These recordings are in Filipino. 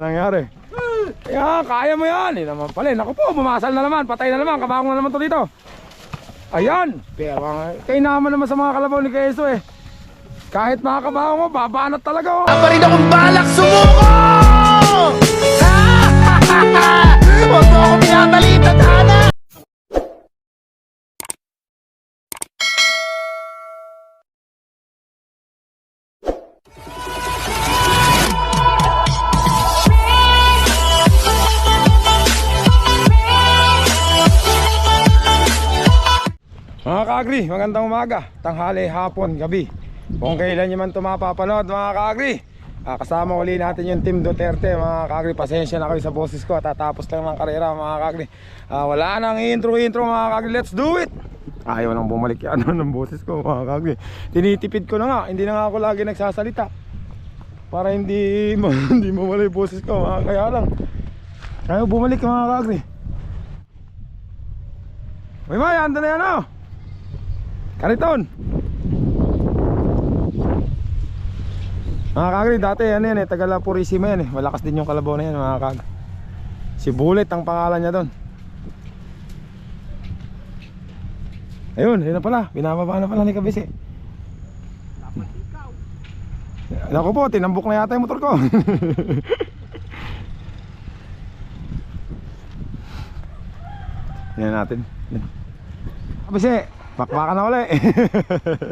nangyari? Yan, kaya mo yan. Eh naman pala. eh. Naku po, bumasal na naman. Patay na naman. Kabakong na naman to dito. Ayan. Pero kayo naman naman sa mga kalabaw ni Keso eh. Kahit mga kabaho mo, babanat talaga oh. Pa rin akong balak sumuko! Huwag mo akong pinapalitan, Hana! Kaagri, magandang umaga, tanghali, hapon, gabi. Kung kailan nyo man ito mapapanood mga kaagri. Ah, Kasama uli natin yung Team Duterte. Mga kaagri Pasensya na kayo sa boses ko, tatapos lang ng karera mga kaagri. Ah, Wala nang intro-intro mga kaagri, let's do it! Ayaw nang bumalik yan. Ng boses ko mga kaagri? Tinitipid ko na nga, hindi na nga ako lagi nagsasalita. Para hindi, hindi mawala yung boses ko mga kaya lang. Ayaw bumalik mga kaagri. Uy Maya, ando na yan oh! Kariton. Mga kagri, dati yan yan eh, taga La Purisima yan eh. Malakas din yung kalabaw na yan mga kagri. Si Bullet ang pangalan niya doon. Ayun, yun na pala. Binababa na pala ni Kabisi. Naku po, tinambok na yata yung motor ko. yan natin. Kabisi, bakbakan na ulit.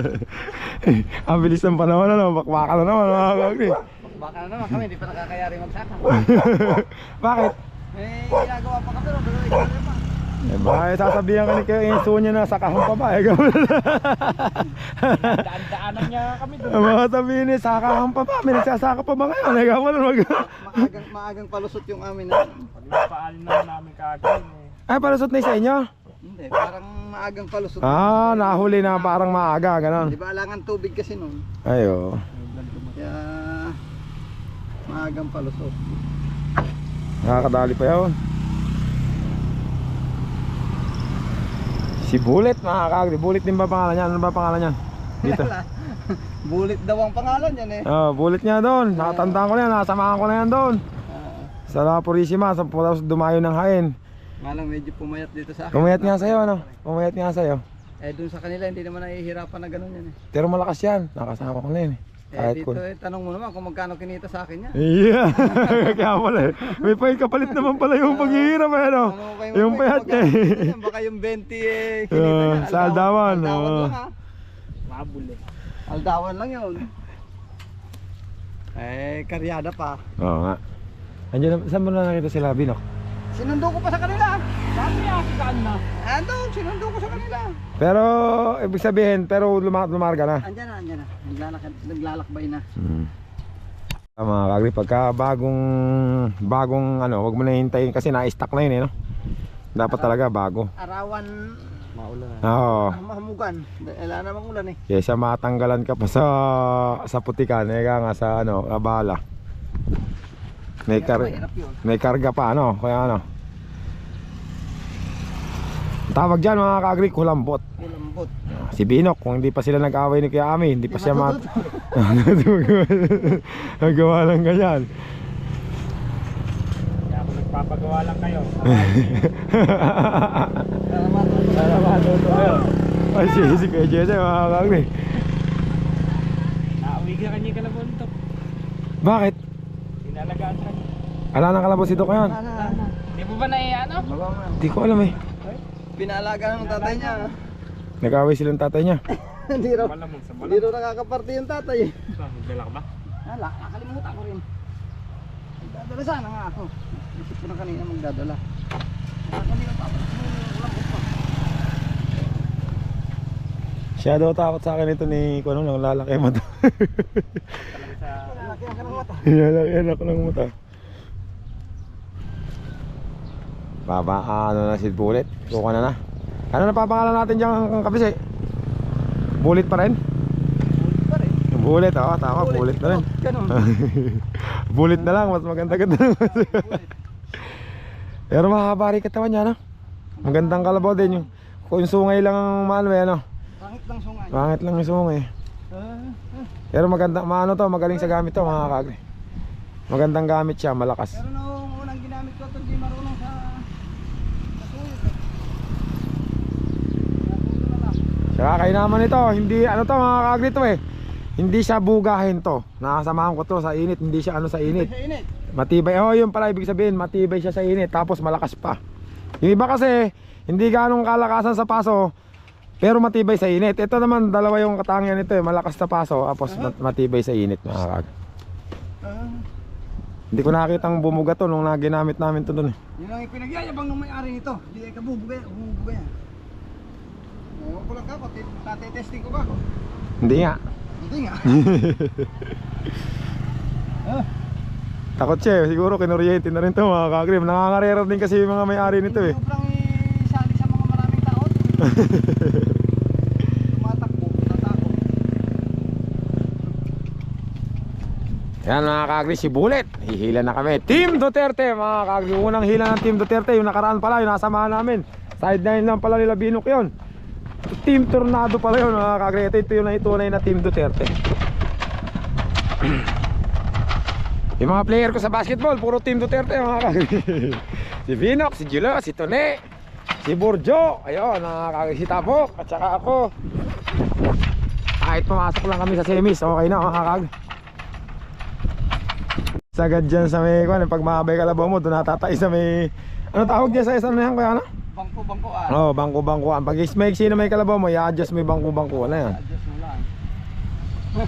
Ang bilis ng panahon ano, bakbakan na naman mga kagri. Baka na naman kami, hindi pa nakakayari magsaka. Bakit? Eh, ginagawa pa kami, pero ikaw na pa. Eh baka sasabihan ka ni Kuya Enzo niya na sakahan pa ba? Eh gawin Daan-daanan niya kami doon. Ang mga sabihin niya, sakahan pa ba? May nagsasaka pa ba ngayon? Eh gawin mag... Maagang, maagang palusot yung amin na. Paalin na namin kagad eh. Ay, palusot na sa inyo? Hindi, parang maagang palusot. Ah, nahuli na parang maaga, ganon. Di ba alangan tubig kasi noon? Ayo. Kaya maagang palusot. Nakakadali pa yun. Si Bullet, mga kagri. Bullet din ba pangalan niya? Ano ba pangalan niya? Dito. Bulit daw ang pangalan yan eh. Oh, Bullet niya doon. Nakatandaan ko na yan. Nasamahan ko na yan doon. Ah, Sa La Purisima, sa dumayo ng hain. Nga lang medyo pumayat dito sa akin. Pumayat nga sa'yo, ano? Pumayat nga sa'yo. Eh dun sa kanila hindi naman nahihirapan na ganun yan eh. Pero malakas yan. Nakasama ko na yun eh. Eh Kahit dito kun. eh, tanong mo naman kung magkano kinita sa akin yan. Yeah. Kaya pala eh. May pahit kapalit naman pala yung paghihirap eh, ano? Ano kayo Yung payat niya eh. magkano? Baka yung 20 eh, kinita Ah, niya. sa Aldawan, Aldawan oo. lang ha. Mabul eh. Aldawan lang yun. Eh, karyada pa. Oo nga. Andiyan, saan mo na nakita sila, Binok? Sinundo ko pa sa kanila. Sabi ah, saan na? Andun, sinundo ko sa kanila. Pero, ibig sabihin, pero luma lumarga na. Andyan na, andyan na. Naglalakad, naglalakbay na. Hmm. Ah, mga kagri, pagka bagong, bagong ano, wag mo na hintayin kasi na-stock na yun eh, no? Dapat talaga bago. Arawan, Maulan. Oo. ah, mahamugan. Wala namang ulan eh. Kesa matanggalan ka pa sa sa putikan, eh nga sa ano, abala. May kar may karga pa ano, kaya ano. Tawag diyan mga kagri, kulambot. Kulambot. Si Binok, kung hindi pa sila nag-away ni Kuya Ami, hindi pa siya mat... Nagawa lang ganyan. Kaya ako nagpapagawa lang kayo. Kayo. Ay, si, si Kuya Jesse, mga kagri. Nauwi ka kanya ka na buntok. Bakit? Inalagaan ka niya. Ala nang kalabos ito ngayon? Ano? Di mo ba na ano? Hindi ko alam eh. Pinalaga ng tatay niya. Nag-away silang tatay niya. Hindi raw. Hindi raw nakakaparte yung tatay eh. Magdala ka ba? Hala, nakalimutan ko rin. Magdadala sana nga ako. Isip ko na kanina magdadala. Baka hindi na papalit mo yung kulambot pa. Siya daw takot sa akin ito ni kung ano lang lalaki mo to. Lalaki ako ng mata. Baba, ano na si Bullet? Kuha na na. Ano na papangalan natin dyan ang kabisi? Bullet pa rin? Pa rin. Bullet, oo, tama, bullet, na rin. Ganun. bullet na lang, mas maganda-ganda naman. Pero mahaba rin katawan niya, no? Magandang kalabaw din yung kung sungay lang ang maano eh, ano? Pangit lang sungay. Pangit lang yung sungay. Ah. Pero maganda, maano to, magaling sa gamit to mga kagri. Magandang gamit siya, malakas. Pero nung unang ginamit ko ito, hindi marunong sa... Saka kayo naman ito, hindi ano to mga kaagri to eh. Hindi siya bugahin to. Nakasamahan ko to sa init, hindi siya ano sa init. Sa init. Matibay. Oh, yun pala ibig sabihin, matibay siya sa init tapos malakas pa. Yung iba kasi hindi ganong kalakasan sa paso pero matibay sa init. Ito naman dalawa yung katangian nito eh, malakas sa paso tapos mat- matibay sa init mga kaagri. Ah, Hindi ko nakakitang bumuga to nung naginamit namin to doon eh. yun ang pinagyayabang ng may-ari nito. Hindi ay kabubugay, bumubugay. Ewan ko lang ka, pati tate-testing ko ba? Hindi nga. Hindi nga. ah, Takot siya eh. Siguro kinuryente na rin to mga kaagri. Nangangarera din kasi yung mga may-ari nito eh. Sobrang isali sa mga maraming tao. Yan mga kaagri, si Bullet. Hihila na kami. Team Duterte mga kaagri. Unang hila ng Team Duterte. Yung nakaraan pala, yung nasamahan namin. Sideline lang pala nila Binok yun. Team Tornado pala yun mga kaagri. Ito, ito yung naitunay na Team Duterte. yung mga player ko sa basketball, puro Team Duterte mga kaagri. si Binok, si Julo, si Tone, si Burjo. Ayun, mga kaagri. Si Tapok, at saka ako. Kahit pumasok lang kami sa semis, okay na mga kaagri. Sagad dyan sa may kwan, pag mabay kalabaw mo, doon natatay sa may ano tawag niya sa isang na yan kuya ano? Bangko-bangko ah. Oo, oh, bangko-bangkuan. Pag ismaik sino may kalabaw mo, i-adjust mo yung bangko-bangkuan na yan. Adjust mo lang.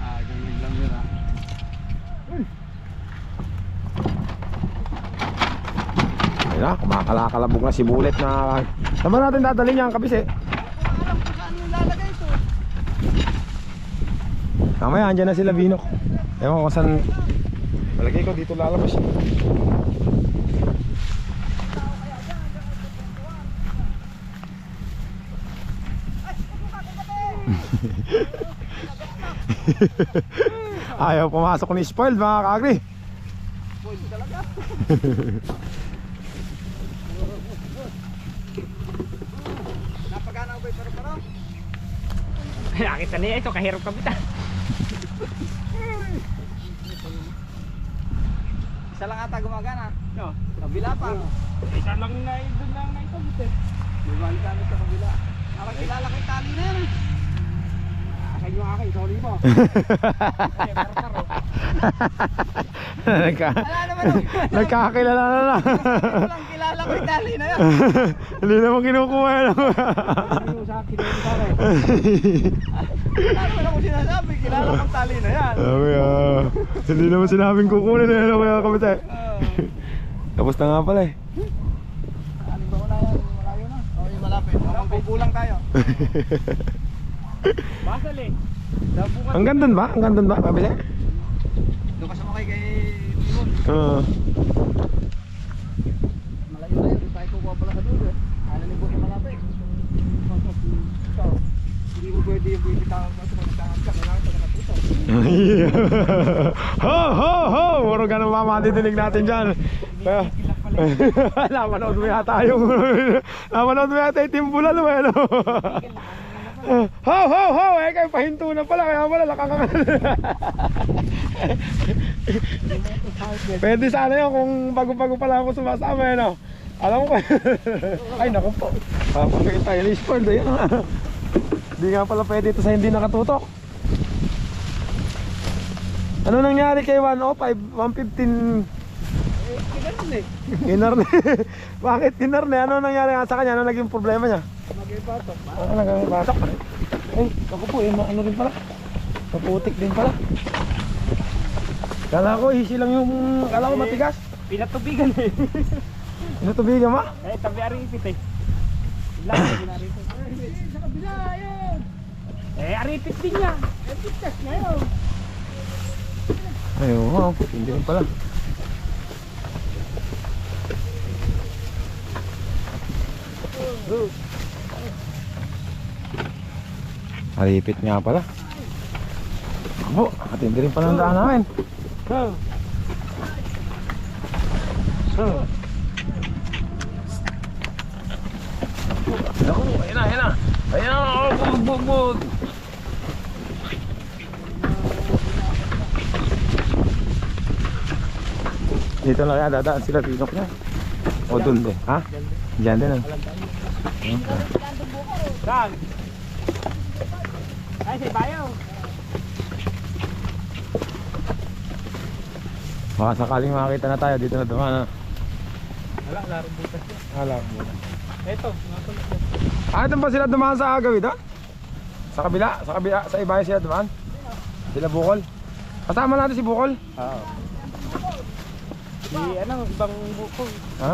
ah, ganyan lang yun ah. Ayun na, kumakalakalabog na si Bullet na... Ba natin dadalhin yan, kabis eh? Alam ko saan yung lalagay ito. Mamaya, andyan na sila Binok. Ewan ko saan... Malagay ko dito lalabas. Ayaw pumasok ni spoiled mga kaagri. Boy, talaga. Napagana ko ba yung paro-paro? Nakita niya ito, kahirap kabita. Isa lang ata gumagana. No. Kabila pa. Isa lang na doon lang na ito. Bumalik kami sa kabila. Parang kilala kay tali na yan. Akin yung akin, sorry po. Nagka, nagkakakilala na lang. Kilala kay tali na yan. Hindi naman kinukuha yan. Ano naman sinasabi. Kilala kong tali na yan. Sabi ah, hindi naman sinabing kukunin na ano kaya kami tayo. Ah. Tapos na nga pala eh. Ano ba wala yan? Malayo na. Yung malapit. Mukhang kukulang tayo. Basal eh. Ang ganda ba? Ang ganda ba? Sabi ka sumakay kay Timon. Oo. Malayo na yun. Doon tayo kukuha pala sa dulo. Ano ni Buki malapit. Ikaw, Hindi mo pwede yung bibitawag mo sa mga tangat ka. Kailangan sa nakatutok. ho ho ho! Puro ganun mama didinig natin dyan. Napanood mo yata yung napanood mo yata yung timbulan mo ano? Ho ho ho! Eh kayo pahinto na pala kaya pala lakang Pwede sana yun kung bago-bago pala ako sumasama yan oh. Alam mo ko Ay naku po Papakita ni Spoiled ayun Hindi nga pala pwede ito sa hindi nakatutok Ano nangyari kay 105, 115 Kailangan eh. Inarne? Bakit inarne? Ano nangyari nga sa kanya? Ano naging problema niya? Ano naging batok? Ay, ako po, eh, ano rin pala? Maputik din pala. Kala ko, easy lang yung... Kala ko matigas. Pinatubigan eh. Inutubigan mo? Eh, tabi aripit eh. Lang, pinaripit. Sa kabila, ayun. Eh, aripit din niya. Eh, pictas na yun. Ay, oo, hindi rin pala. Malipit nga pala. Ako, oh, atindi rin pala ang daan namin. So. So. Ako, ayun na, ayun na. Ayun na, oh, bug, bug, bug. Dito na kaya dadaan sila pinok niya. O doon din, ha? Diyan din. Diyan din. Saan? Baka sakaling makakita na tayo dito na dumaan. ah. Wala, larong butas yan. Alam mo. Ito, nakulog ko. Ah, doon ba sila dumaan sa agawid ha? Sa kabila? Sa kabila? Sa iba sila dumaan? Sila Bukol? Kasama natin si Bukol? Oo. Si ano, ibang buko. Ha?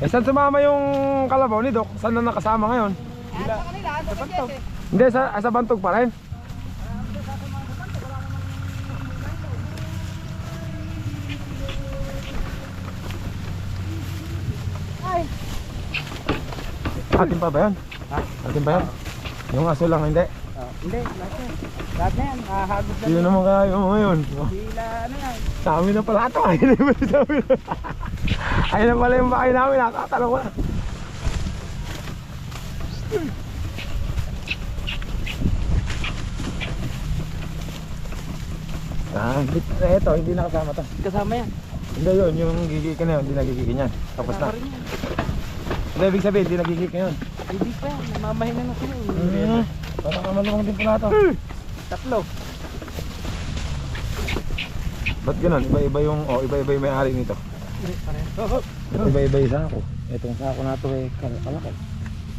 Eh saan sumama yung kalabaw ni Doc? Saan na nakasama ngayon? Sa bantog. Hindi, sa, ah, sa bantog pa rin. Atin pa ba yan? Ha? Atin ba yan? Yung aso lang hindi. Oh, hindi, lahat yan. Lahat na yan, mahagod na. Sino naman yung ngayon? Sila, ano yan. Sa amin na pala ito. Ayun na pala sa amin. Ayun na pala yung bahay namin. Nakatanong ko na. Ah, eh, ito, hindi nakasama to. Kasama yan. Hindi yun, yung gigiki na yun, hindi nagigikin yan. Tapos na. Kasama rin yan. Hindi, ibig sabihin, hindi nagigik na yun. Hindi pa yan, namamahin na sila. Hmm, parang kamalumang din pala ito. Tatlo. Ba't ganun? Iba-iba yung, oh, iba-iba yung may-ari nito. Hindi, pareho. Iba-iba yung sako. Itong sako na ito eh, kal- kalaki.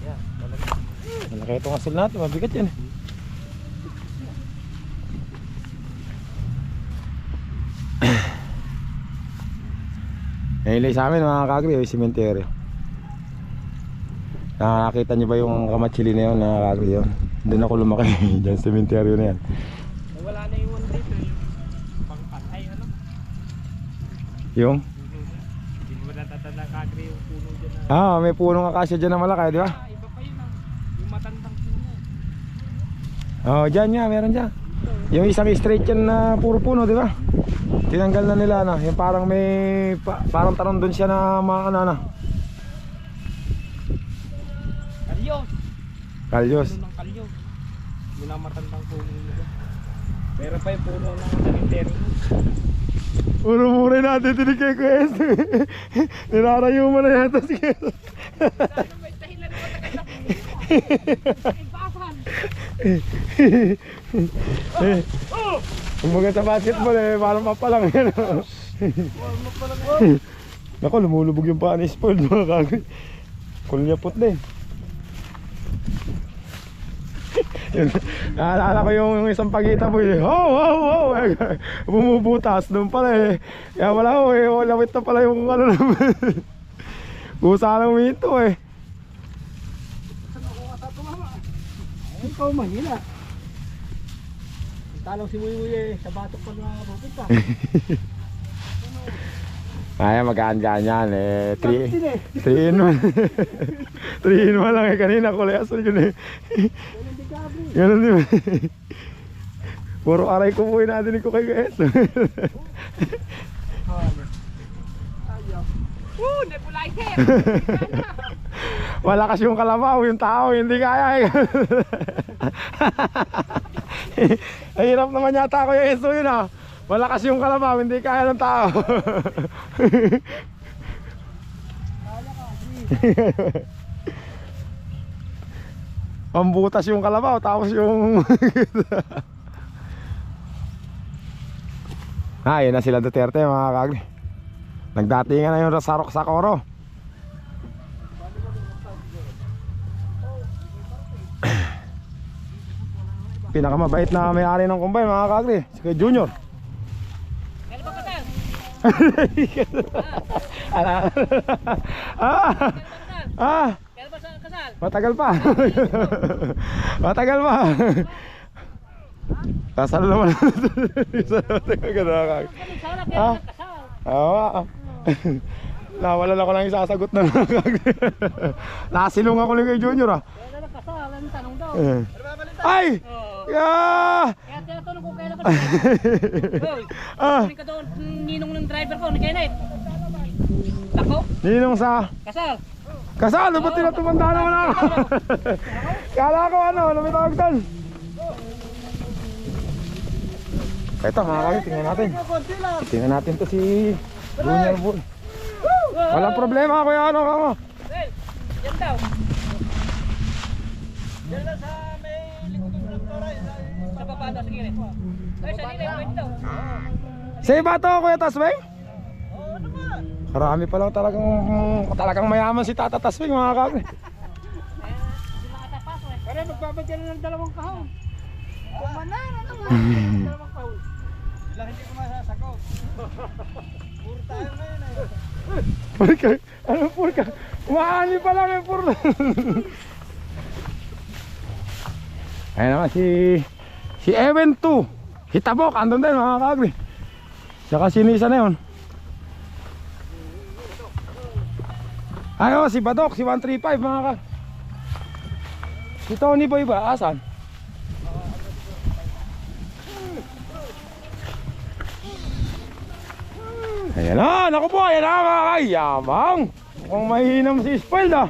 Yan, talaga. Malaki itong asul natin, mabigat yan eh. Ngayon sa amin mga kagri, yung simenteryo. Nakakita niyo ba yung kamatsili na yun, mga kagri yun? Doon ako lumaki, dyan sa simenteryo na yan. Wala na yung one dito, yung pangpatay, ano? Yung? Hindi mo natatanda kagri yung puno dyan na. Ah, may punong akasya dyan na malaki, di ba? Ah, iba pa yun ah. Yung matandang puno. Oh, dyan nga, meron dyan. Yung isang straight yan na puro puno, di ba? Tinanggal na nila na. Yung parang may pa- parang tanong doon siya na mga ano na. Kalyos! Kalyos. Ng kalyos. Yun ang matandang puno nila. Meron pa yung puno ng cemetery. Puro mura natin tinig kay Kuya Nilarayo mo na yata si Kuya Ano may dahilan mo tagal na puno? Eh, Kumbaga sa basketball eh, parang mapalang yan. Nako, lumulubog yung paa ni Spoiled mga kagay. Kulyapot din. Yun, Naalala ko yung, isang pagita mo eh. Oh, oh, oh. Eh, Bumubutas doon pala eh. Kaya wala ko eh. Lawit na pala yung ano naman. Kusa lang ito eh. Ikaw mahina. Talong si Muy eh, sa batok pa na pupunta. Kaya magaan-gaan yan eh. 3 3 in 1. 3 in 1 lang eh. Kanina kulay asul yun eh. Ganun din. Puro aray ko po natin ko kay Guys. Nebulizer! Malakas yung kalabaw, yung tao hindi kaya eh. Ay, hirap naman yata ko yung eso yun ah. Malakas yung kalabaw, hindi kaya ng tao. Pambutas yung kalabaw, tapos yung... ah, yun na sila Duterte mga kagli. Nagdatingan na yung sa Coro. Pinakamabait na may-ari ng kumbay mga kagli, si Kuya Junior. Kailan ba kasal? Ala. ah, ah, kasal? matagal pa. matagal pa. Kasal naman. Ah. ah. Nawalan ako ng isasagot na. Nasilong ako ni kay Junior ah. Kailan kasal? Ano tanong daw? Ay! Oo. Yeah! Kaya tinatanong ko kailan kasal? Hoy, ah, kunin ka doon, ninong ng driver ko, ni Kenneth. Tako, ninong sa kasal. kasal, ba't tinatumanda naman ako? Kala ko ano, ano may tawag doon? Ito mga kagri, tingnan natin. Tingnan natin to si Junior Bull. Walang problema kuya ano ka mo. Yan daw. Yan lang sa Sa daw, sige rin. Ay, sa nila, pwede daw. Sa iba to kuya Taswing? Karami pa lang talagang talagang mayaman si Tata Taswing mga kagri. Pero magbabagyan na ng dalawang kahon. Kumana na naman. dalawang kahon. Sila hindi ko masasakot. Puro tayo ngayon eh. Purka, ano purka? Umaani pa lang yung purka. Ayan naman si si Ewen 2. Hitabok, andun din mga kagri. Saka sinisa na yun. Ayo, si Badok, si 135 mga kagri. Si Tony Boy ba? Asan? Ayan na, naku po, ayan na mga kayamang. Mukhang mahinam si Spoiled ah.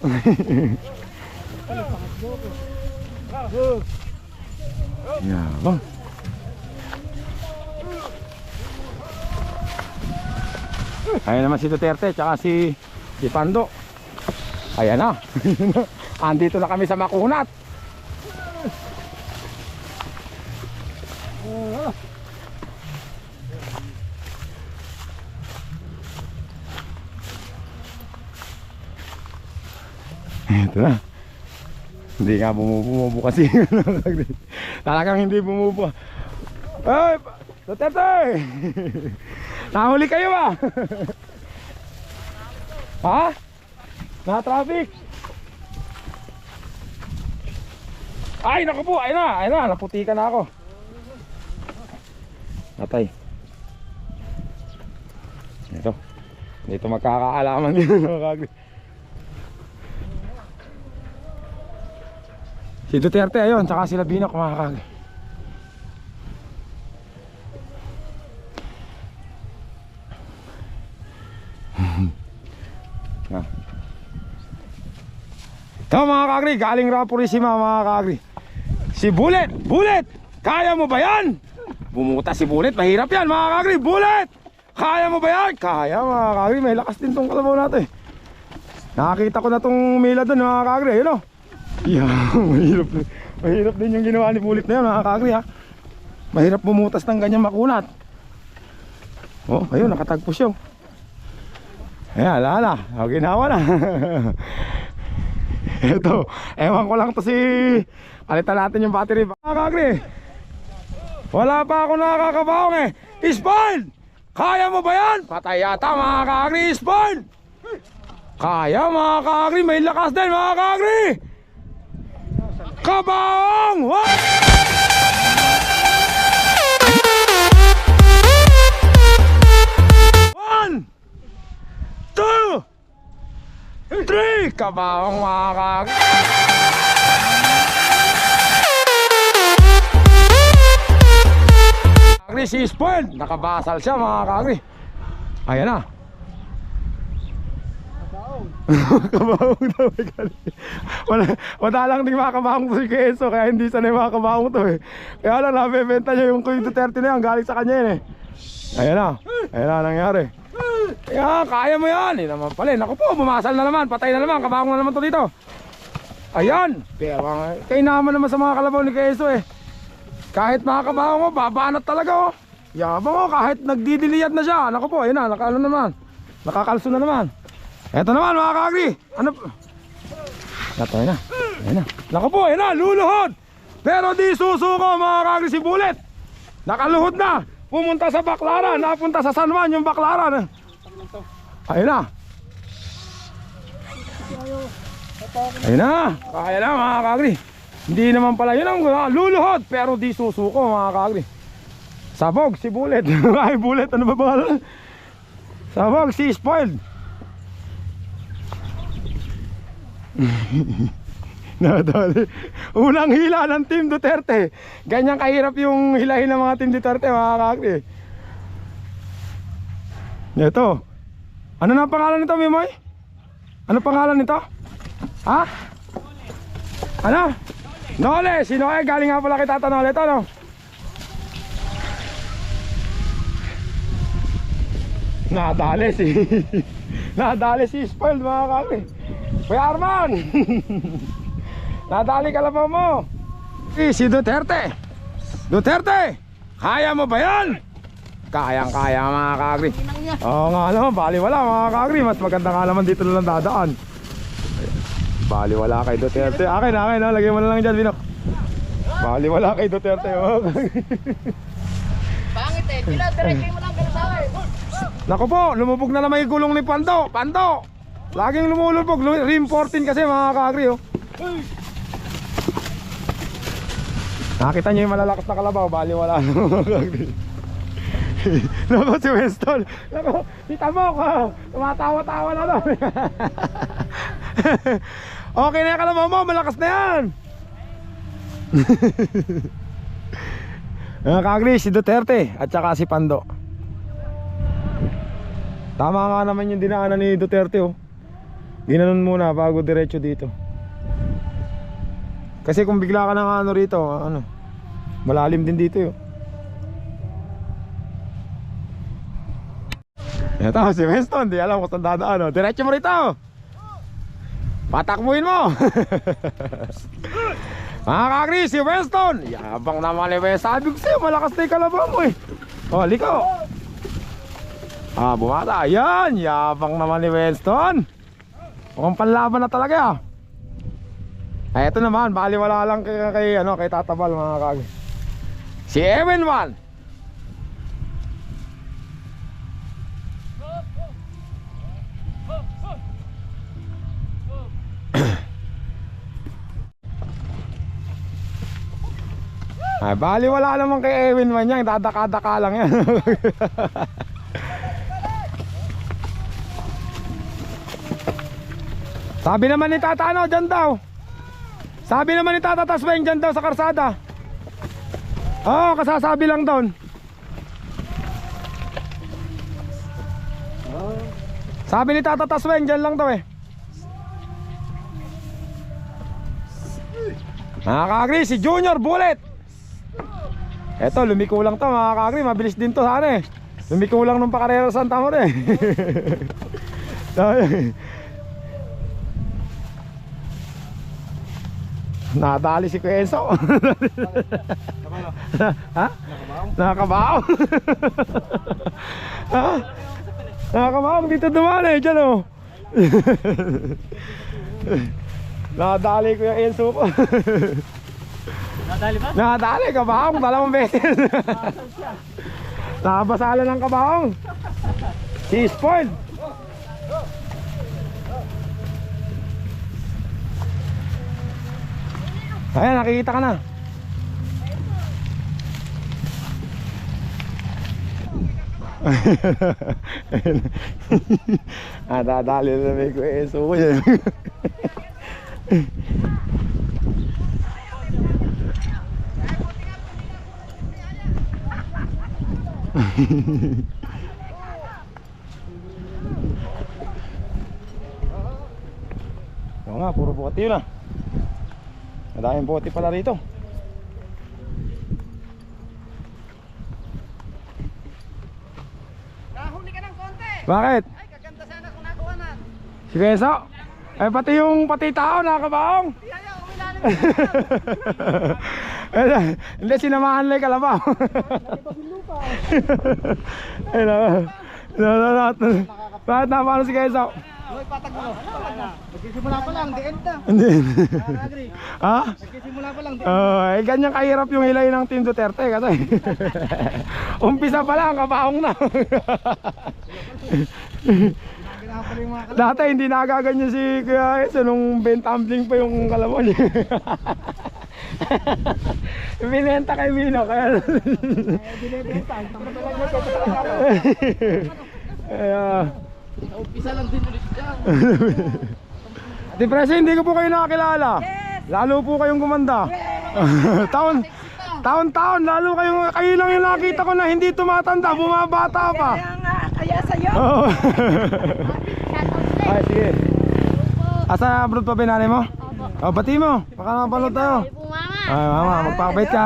Yabang. Ayan naman si Duterte, tsaka si, si Pando. Ayan na. Andito na kami sa Makunat. Ito na. Hindi nga bumubuo kasi. Talagang hindi bumubuo. Ay! Duterte! Nahuli kayo ba? ha? Na-traffic? Ay, naku po! Ayun na! Ayun na! Naputikan na ako. Natay. Ito. Dito magkakaalaman din. Si Duterte ayun, tsaka sila Binok mga kag. Ah. Ito mga kagri, galing Rapurisima mga kagri. Si Bullet, Bullet, kaya mo ba yan? Bumuta si Bullet, mahirap yan mga kagri, Bullet! Kaya mo ba yan? Kaya mga kagri, may lakas din tong kalabaw natin. Nakakita ko na tong mila doon mga kagri, yun o. Yeah, mahirap, mahirap din yung ginawa ni Bullet na yun mga kagri ha. Mahirap bumutas ng ganyan makunat. Oh, ayun, nakatagpos yun. Ayan, wala na. O, ginawa na. Ito, ewan ko lang to si... Palitan natin yung battery. Mga kagri, wala pa ako nakakabaong eh. Ispan! Kaya mo ba yan? Patay yata mga kagri, Ispan! Kaya mga kagri, may lakas din mga kagri! Kabaong! Two! Three! Kabaong mga kagri! Kagri si Spoiled! Nakabasal siya mga kagri! Ayan na! Kabaong daw galing. Wala, wala lang din makabaong to si Keso kaya hindi sanay makabaong to eh. Kaya lang nabebenta niya yung Kuya Duterte na yan galing sa kanya yun eh. Ayan na. Ayan na nangyari. Kaya kaya mo yan. Eh naman pala. eh. Naku po, bumasal na naman. Patay na naman. Kabaong na naman to dito. Ayan. Pero kay naman naman sa mga kalabaw ni Keso eh. Kahit mga kabaong mo, babanat talaga oh. Yabang oh, kahit nagdidiliyad na siya. Naku po, ayan na. Nakaano naman. Nakakalso na naman. Eto naman mga kagri. Ano po? Ito na. Ayan na. Naku po, ayan na. Luluhod. Pero di susuko mga kagri si Bullet. Nakaluhod na. Pumunta sa Baklaran. Napunta sa San Juan yung Baklaran. Ayun na. Ayun na. Kaya na mga kagri. Hindi naman pala yun ang ah, luluhod. Pero di susuko mga kagri. Sabog si Bullet. Ay Bullet. Ano ba pangalan? Sabog si Spoiled. Nadali. Unang hila ng Team Duterte. Ganyan kahirap yung hilahin ng mga Team Duterte mga kakri. Ito. Ano na pangalan nito, Mimoy? Ano pangalan nito? Ha? Ano? Nole, si Noe galing nga pala kay Tata Nole to, no? Nadali eh, si Nadali eh, si Spoiled mga kakri. Kuya Arman Nadali kalabaw mo Eh, Si Duterte Duterte Kaya mo ba yan? Kayang kaya mga kagri Oo nga naman bali wala mga kagri Mas maganda nga naman dito na lang dadaan Bali wala kay Duterte Akin akin oh. lagyan mo na lang dyan Binok Bali wala kay Duterte oh. Pangit eh. Dinadiretso mo lang ganun sa. Nako po, lumubog na naman yung gulong ni Pando. Pando! Laging lumulubog. Lu- Rim 14 kasi mga kaagri oh. Nakita niyo yung malalakas na kalabaw, bali wala na mga kaagri. Nako si Winston. Nako, tita mo. Tumatawa-tawa na doon. okay na yung kalabaw mo, malakas na yan. Mga kaagri, si Duterte at saka si Pando. Tama nga naman yung dinaanan ni Duterte oh. Ginanon muna bago diretso dito. Kasi kung bigla ka ng ano rito, ano, malalim din dito yun. Ito si Winston, di alam kung saan dadaan. oh. Diretso mo rito. Patakmuin mo. Mga kakri, si Winston. Yabang naman ni Winston. Sabi ko sa'yo, malakas na yung kalabaw mo eh. Oh, liko. Ah, bumata. Ayan, yabang naman ni Winston. Mukhang panlaban na talaga ah. Ay, eto naman, bali wala lang kay, kay, ano, kay Tatabal mga kag. Si Evan man. Ay, bali wala naman kay Ewan man yan, dadaka-daka lang yan. Sabi naman ni Tata ano, dyan daw. Sabi naman ni Tata Tasweng dyan daw sa karsada. Oo, kasasabi lang doon. Sabi ni Tata Tasweng dyan lang daw eh. Mga kakri, si Junior Bullet. Eto, lumiko lang to mga kakri, mabilis din to sana eh. Lumiko lang nung pakarera sa Santa Maria eh. Nadali si Kuya Enzo. ha? Nakakabaw. ha? Nakakabaw dito dumaan eh, dyan oh. Nadali Kuya Enzo ko. Nadali ba? Nadali kabaong dalawang beses. Nakabasala ng kabaong. Si spoiled. Ayan, nakikita ka na. ah, dadali na may kweso ko yan. Oo nga, puro puti yun ah. Madaming puti pala rito. Nahuli ka ng konti. Bakit? Ay, kaganda sana kung nakuha na. Si Beso? Ay pati yung pati tao nakakabaong. Ayun, Hindi, sinamahan lang yung kalabaw. Ayun na. Bakit na paano si Keso? Patag mo. Nagsisimula pa lang, di end na. Hindi. Ha? Nagsisimula pa lang, di Oh, eh ganyan kahirap yung hilay ng Team Duterte kasi. Umpisa pa lang kabaong na. Dati hindi nagaganyan si Kuya Enzo nung bentumbling pa yung kalabaw niya. Binenta kay Mino kaya binibenta. Kaya Umpisa lang din ulit dyan. Ate Prese, hindi ko po kayo nakakilala. Lalo po kayong gumanda. taon taon-taon lalo kayong kayo lang yung nakita ko na hindi tumatanda, bumabata pa. Kaya nga, kaya sa'yo. Oo. Ay, sige. Asa abroad pa binanay mo? Oh, bati mo. Baka mapanood tayo. Ay, mama, magpakabait ka.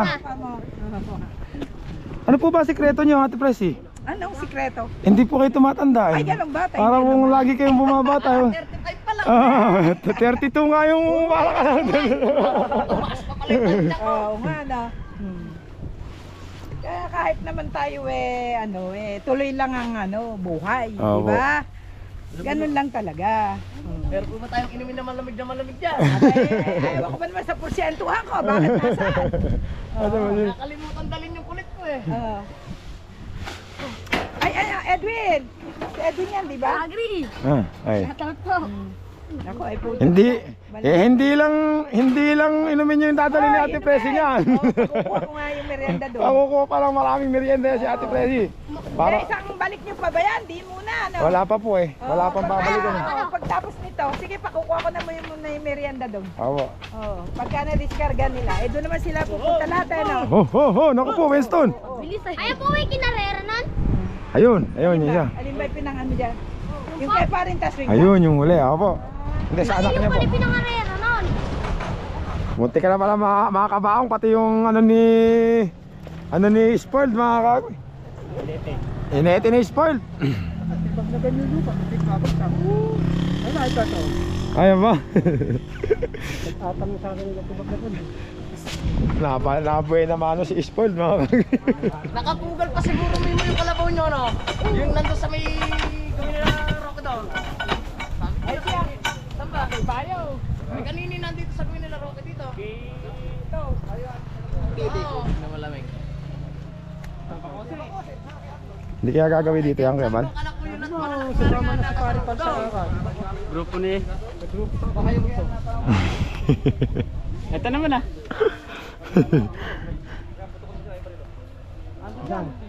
Ano po ba sikreto niyo, Ate Presi? Anong sikreto? Hindi po kayo tumatanda eh. Ay, ganun ba? Tayo Parang kung lagi kayong bumabata. 35 pa lang. Ah, 32 nga yung para ka lang. Oo nga na. Hmm. Kaya kahit naman tayo eh, ano eh, tuloy lang ang ano, buhay. Di Opo. ba? Ganun lang talaga. Hmm. Pero kung ba tayong inumin na malamig na malamig dyan? Ay, ayaw ko ba naman sa porsyentuhan ko? Bakit nasaan? Ano ba yun? Nakalimutan dalhin yung kulit ko eh. Oo. ay, ay, Edwin! Si Edwin yan, di ba? Agree. Ah, ay. Natalot po. Ako ay puto. Hindi, eh hindi lang, hindi lang inumin nyo yung dadali ni Ate Presi niyan. Kukuha ko nga yung merienda doon. Pakukuha pa lang maraming merienda si Ate Presi. Eh, Para, isang balik niyo pa ba yan? Di muna, ano? wala pa po eh. Wala pang babalikan. oo, pagtapos nito, sige, pakukuha ko na mo yung, muna yung merienda doon. Opo. Oh, pagka na-discarga nila, eh doon naman sila pupunta lahat, ano? Ho, ho, ho, naku po, Winston. Bilis eh. Ayaw po may kinarera nun. Ayun, ayun yun siya. Alin ba yung pinang ano dyan? Yung kay paring taswing. Ayun yung huli, opo. Hindi sa anak niya po. pinangarera nun. Munti ka na pala ma makakabaong pati yung ano ni ano ni spoiled mga kagoy. Inete ni spoiled. Pag na ganyan lupa. Ano, ito to. Ayan ba? Tatanong sa akin yung tubag na ganyan. Napa, nabuhay na mano si spoiled mga kagoy. Nakapugal pa siguro mo yung kalabaw nyo, no? Yung nandun sa may Ay, siya. Saan ba? Kay Bayaw. May kanini nandito sa gawin nila rock dito. Dito. Ayun. Oo. Na malamig. Hindi kaya gagawin dito yan. Sumama na pa sa Grupo ni. Grupo. Yung gusto. Ito naman ah.